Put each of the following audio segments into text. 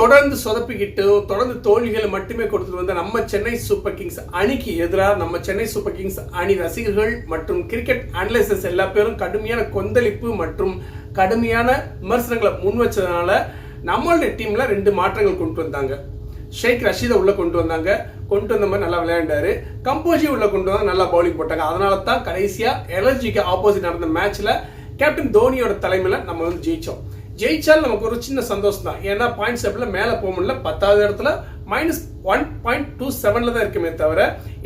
தொடர்ந்து சொதப்பிக்கிட்டு தொடர்ந்து தோல்விகளை மட்டுமே கொடுத்துட்டு வந்த நம்ம சென்னை சூப்பர் கிங்ஸ் அணிக்கு எதிராக நம்ம சென்னை சூப்பர் கிங்ஸ் அணி ரசிகர்கள் மற்றும் கிரிக்கெட் அனலிசஸ் எல்லா பேரும் கடுமையான கொந்தளிப்பு மற்றும் கடுமையான விமர்சனங்களை முன் வச்சதுனால நம்மளுடைய டீம்ல ரெண்டு மாற்றங்கள் கொண்டு வந்தாங்க. ஷேக் ரஷீதை உள்ள கொண்டு வந்தாங்க. கொண்டு வந்த மாதிரி நல்லா விளையாண்டாரு. கம்போஜி உள்ள கொண்டு வந்தா நல்லா பவுலிங் போட்டாங்க. அதனால தான் கடைசியா எலர்ஜிக்கு ஆப்போசிட் நடந்த மேட்ச்ல கேப்டன் தோனியோட தலைமையில நம்ம வந்து ஜெயிச்சோம். ஜெயிச்சால் நமக்கு ஒரு சின்ன சந்தோஷம் தான் ஏன்னா பாயிண்ட்ஸ் ஸ்டெப்ல மேலே போக முடியல. பத்தாவது இடத்துல மைனஸ் ஒன் பாயிண்ட் டூ செவன்ல தான் இருக்குமே தவிர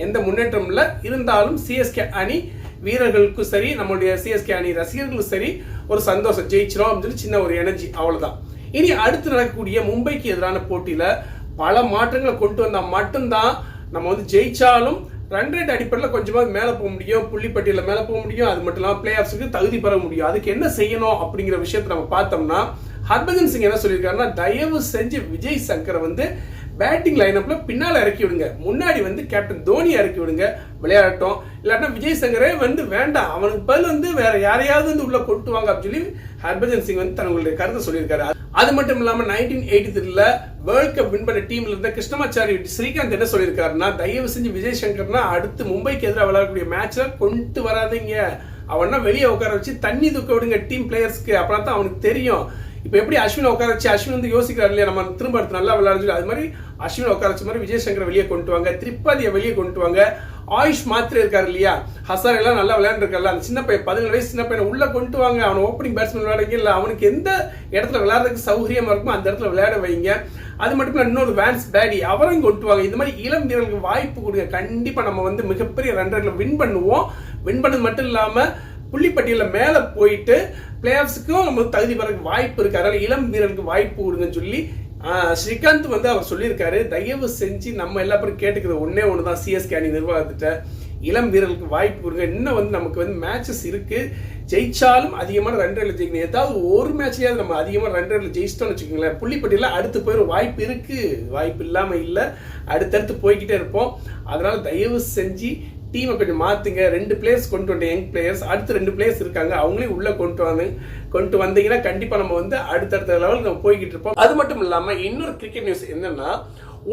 எந்த முன்னேற்றம் இல்லை. இருந்தாலும் சிஎஸ்கே அணி வீரர்களுக்கும் சரி நம்மளுடைய சிஎஸ்கே அணி ரசிகர்களுக்கும் சரி ஒரு சந்தோஷம். ஜெயிச்சிடும் அப்படின்னு சொல்லி சின்ன ஒரு எனர்ஜி அவ்வளோதான் இனி அடுத்து நடக்கக்கூடிய மும்பைக்கு எதிரான போட்டியில் பல மாற்றங்களை கொண்டு வந்தால் மட்டும்தான் நம்ம வந்து ஜெயிச்சாலும் ரன் ரேட் அடிப்படையில் கொஞ்சமாக மேலே போக முடியும் புள்ளிப்பட்டியில் மேலே போக முடியும் அது மட்டும் இல்லாமல் பிளே ஆஃப்ஸுக்கு தகுதி பெற முடியும். அதுக்கு என்ன செய்யணும் அப்படிங்கிற விஷயத்தை நம்ம பார்த்தோம்னா ஹர்பஜன் சிங் என்ன சொல்லியிருக்காருன்னா தயவு செஞ்சு விஜய் சங்கரை வந்து பேட்டிங் லைனப்ல பின்னால இறக்கி விடுங்க. முன்னாடி வந்து கேப்டன் தோனி இறக்கி விடுங்க. விளையாடட்டும். இல்லாட்டா விஜய் சங்கரே வந்து வேண்டாம். அவனுக்கு பதில் வந்து வேற யாரையாவது வந்து உள்ள கொண்டு வாங்க அப்படின்னு சொல்லி ஹர்பஜன் சிங் வந்து தங்களுடைய கருத்தை சொல்லியிருக்காரு. அது மட்டும் இல்லாம நைன்டீன் எயிட்டி த்ரீல வேர்ல்ட் கப் வின் பண்ண டீம்ல இருந்த கிருஷ்ணமாச்சாரி ஸ்ரீகாந்த் என்ன சொல்லியிருக்காருன்னா தயவு செஞ்சு விஜய் சங்கர்னா அடுத்து மும்பைக்கு எதிராக விளையாடக்கூடிய மேட்ச்ல கொண்டு வராதீங்க. அவன்னா வெளியே உட்கார வச்சு தண்ணி தூக்க விடுங்க டீம் பிளேயர்ஸ்க்கு அப்புறம் தான் அவனுக்கு தெரியும். இப்போ எப்படி அஸ்வின் உட்கார வச்சு அஸ்வின் வந்து யோசிக்கிறார் இல்லையா? நம்ம திரும்ப அடுத்து நல்லா விளையாடுச்சு அது மாதிரி அஸ்வின் உட்கார வச்ச மாதிரி விஜயசங்கரை வெளியே கொண்டு வாங்க திரிபாதியை வெளியே கொண்டு வாங்க. ஆயுஷ் மாத்திரை இருக்காரு இல்லையா? ஹசார் எல்லாம் நல்லா விளையாண்டுருக்காருல்ல. அந்த சின்ன பையன் பதினேழு வயசு சின்ன பையனை உள்ள கொண்டு வாங்க. அவன் ஓப்பனிங் பேட்ஸ்மேன் விளையாடுங்க இல்லை அவனுக்கு எந்த இடத்துல விளையாடுறதுக்கு சௌகரியமா இருக்குமோ அந்த இடத்துல விளையாட வைங்க. அது மட்டும் இல்லை இன்னொரு வேன்ஸ் பேடி அவரையும் கொண்டு வாங்க. இந்த மாதிரி இளம் வீரர்களுக்கு வாய்ப்பு கொடுங்க. கண்டிப்பா நம்ம வந்து மிகப்பெரிய ரன் வின் பண்ணுவோம். வின் பண்ணது மட்டும் இல்லாமல் புள்ளிப்பட்டியலில் மேலே போயிட்டு பிளே ஆஃப்ஸுக்கும் நம்ம தகுதி பெறக்கு வாய்ப்பு இருக்கு. அதனால இளம் வீரனுக்கு வாய்ப்பு விடுங்கன்னு சொல்லி ஸ்ரீகாந்த் வந்து அவர் சொல்லியிருக்காரு. தயவு செஞ்சு நம்ம எல்லா பேரும் கேட்டுக்கிறது ஒன்றே ஒன்று தான் சிஎஸ்கே அணி நிர்வாகத்திட்ட இளம் வீரர்களுக்கு வாய்ப்பு கொடுங்க. இன்னும் வந்து நமக்கு வந்து மேட்சஸ் இருக்கு. ஜெயிச்சாலும் அதிகமான ரன் ரேட்ல ஜெயிக்கணும். ஏதாவது ஒரு மேட்ச்லயாவது நம்ம அதிகமான ரன் ரேட்ல ஜெயிச்சிட்டோம்னு வச்சுக்கோங்களேன். புள்ளிப்பட்டியில் அடுத்து போயிடும் வாய்ப்பு இருக்கு. வாய்ப்பு இல்லாமல் இல்லை. அடுத்தடுத்து போய்கிட்டே இருப்போம். அதனால தயவு செஞ்சு டீமை கொஞ்சம் மாத்துங்க. ரெண்டு பிளேயர்ஸ் கொண்டு வந்த யங் பிளேயர்ஸ் அடுத்து ரெண்டு பிளேயர்ஸ் இருக்காங்க. அவங்களையும் உள்ளே கொண்டு வந்து கொண்டு வந்தீங்கன்னா கண்டிப்பாக நம்ம வந்து அடுத்தடுத்த லெவலுக்கு நம்ம போய்கிட்டு இருப்போம். அது மட்டும் இல்லாமல் இன்னொரு கிரிக்கெட் நியூஸ் என்னென்னா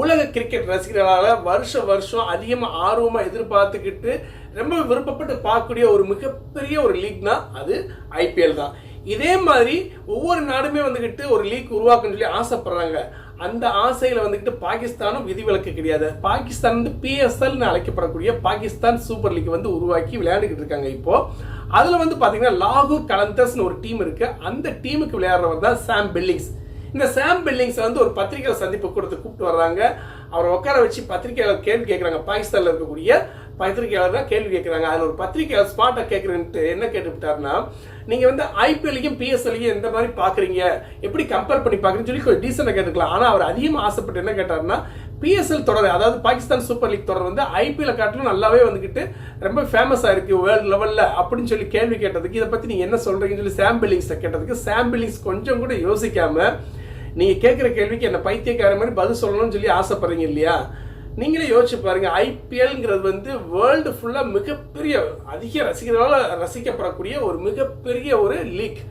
உலக கிரிக்கெட் ரசிகர்களால் வருஷ வருஷம் அதிகமாக ஆர்வமாக எதிர்பார்த்துக்கிட்டு ரொம்ப விருப்பப்பட்டு பார்க்கக்கூடிய ஒரு மிகப்பெரிய ஒரு லீக்னா அது ஐபிஎல் தான். இதே மாதிரி ஒவ்வொரு நாடுமே வந்துக்கிட்டு ஒரு லீக் உருவாக்குன்னு சொல்லி ஆசைப்படுறாங்க. அந்த ஆசையில் வந்துக்கிட்டு பாகிஸ்தானும் விதிவிலக்கு கிடையாது. பாகிஸ்தான் வந்து பிஎஸ்எல்னு அழைக்கப்படக்கூடிய பாகிஸ்தான் சூப்பர் லீக் வந்து உருவாக்கி விளையாண்டுக்கிட்டு இருக்காங்க இப்போ. அதில் வந்து பார்த்தீங்கன்னா லாகூர் கலந்தர்ஸ்னு ஒரு டீம் இருக்கு. அந்த டீமுக்கு விளையாடுறவர் தான் சாம் பில்லிங்ஸ் இந்த சாம் பில்லிங்ஸ் வந்து ஒரு பத்திரிகை சந்திப்பு கொடுத்து கூப்பிட்டு வர்றாங்க. அவரை உட்கார வச்சு பத்திரிகையாளர் கேள்வி கேட்குறாங்க பாகிஸ்தானில் இருக்கக்கூடிய பத்திரிகையாளர் தான் கேள்வி கேட்குறாங்க. அதில் ஒரு பத்திரிகையாளர் ஸ்பாட்டை கேட்குறேன்ட்டு என்ன கேட்டுவிட்டாருன்னா நீங்கள் வந்து ஐபிஎல்லையும் பிஎஸ்எல்லையும் எந்த மாதிரி பார்க்குறீங்க எப்படி கம்பேர் பண்ணி பார்க்குறீங்கன்னு சொல்லி கொஞ்சம் டீசெண்டாக கேட்டுக்கலாம். ஆனால் அவர் அதிகமாக ஆசைப்பட்டு என்ன கேட்டாருன்னா பிஎஸ்எல் தொடர் அதாவது பாகிஸ்தான் சூப்பர் லீக் தொடர் வந்து ஐபிஎல் காட்டிலும் நல்லாவே வந்துக்கிட்டு ரொம்ப ஃபேமஸாக இருக்கு வேர்ல்டு லெவலில் அப்படின்னு சொல்லி கேள்வி கேட்டதுக்கு இதை பற்றி நீங்கள் என்ன சொல்கிறீங்கன்னு சொல்லி சாம் பில்லிங்ஸை கேட்டதுக்கு சாம் பில்லிங்ஸ் கொஞ்சம் கூட யோசிக்காமல் நீங்கள் கேட்குற கேள்விக்கு என்ன பைத்தியக்கார மாதிரி பதில் சொல்லணும்னு சொல்லி ஆசைப்படுறீங்க இல்லையா? நீங்களே யோசிச்சு பாருங்க ஐபிஎல்ங்கிறது வந்து வேர்ல்டு ஃபுல்லாக மிகப்பெரிய அதிக ரசிகர்களால் ரசிக்கப்படக்கூடிய ஒரு மிகப்பெரிய ஒரு லீக்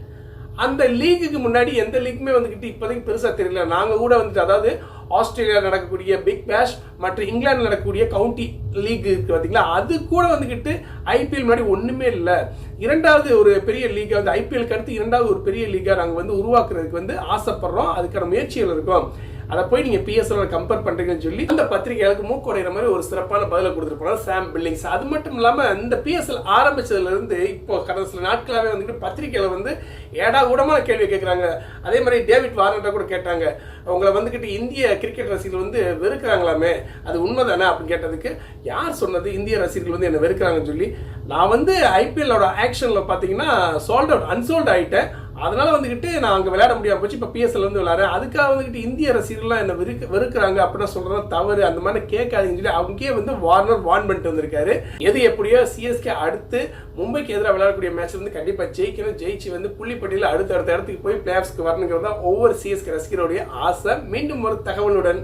அந்த லீக்குக்கு முன்னாடி எந்த லீக்குமே வந்துக்கிட்டு இப்போதைக்கு பெருசாக தெரியல. நாங்கள் கூட வந்துட்டு அதாவது ஆஸ்திரேலியா நடக்கக்கூடிய பிக் பேஷ் மற்றும் இங்கிலாந்து நடக்கக்கூடிய கவுண்டி லீக் இருக்குது பார்த்தீங்களா அது கூட வந்துக்கிட்டு ஐபிஎல் முன்னாடி ஒன்றுமே இல்லை. இரண்டாவது ஒரு பெரிய லீக் வந்து ஐபிஎல் அடுத்து இரண்டாவது ஒரு பெரிய லீக்காக நாங்கள் வந்து உருவாக்குறதுக்கு வந்து ஆசைப்படுறோம். அதுக்கான முயற்சிகள் இருக்கும். அதை போய் நீங்க பிஎஸ்எல் கம்பேர் பண்றீங்கன்னு சொல்லி அந்த பத்திரிகையாளருக்கு மூக்குறையிற மாதிரி ஒரு சிறப்பான பதிலை கொடுத்துருப்பாங்க சாம் பில்லிங்ஸ் அது மட்டும் இல்லாம இந்த பிஎஸ்எல் ஆரம்பிச்சதுல இருந்து இப்போ கடந்த சில நாட்களாவே வந்துட்டு பத்திரிகையாளர் வந்து ஏடா கூடமான கேள்வி கேட்குறாங்க அதே மாதிரி டேவிட் வாரன்டா கூட கேட்டாங்க. அவங்கள வந்துக்கிட்டு இந்திய கிரிக்கெட் ரசிகர்கள் வந்து வெறுக்கிறாங்களாமே அது உண்மைதானே அப்படின்னு கேட்டதுக்கு யார் சொன்னது இந்திய ரசிகர்கள் வந்து என்னை வெறுக்கிறாங்கன்னு சொல்லி நான் வந்து ஐபிஎல்லோட ஆக்ஷனில் பார்த்தீங்கன்னா சோல்ட் அவுட் அன்சோல்ட் ஆகிட்டேன் அதனால வந்துக்கிட்டு நான் அங்கே விளையாட முடியாம போச்சு. இப்போ பிஎஸ்எல் வந்து விளையாடுறேன். அதுக்காக வந்துக்கிட்டு இந்திய ரசிகர்கள்லாம் என்ன வெறுக்க வெறுக்கிறாங்க அப்படின்னு சொல்றது தவறு. அந்த மாதிரி கேட்காதுன்னு சொல்லி அங்கேயே வந்து வார்னர் வார்ன் பண்ணிட்டு வந்திருக்காரு. எது எப்படியோ சிஎஸ்கே அடுத்து மும்பைக்கு எதிராக விளையாடக்கூடிய மேட்ச் வந்து கண்டிப்பாக ஜெயிக்கணும். ஜெயிச்சு வந்து புள்ளிப்பட்டியில் அடுத்த அடுத்த இடத்துக்கு போய் பிளேயர்ஸ்க்கு வரணுங்கிறது தான் ஒவ்வொரு சிஎஸ்கே ரசிகருடைய ஆசை. மீண்டும் ஒரு தகவலுடன்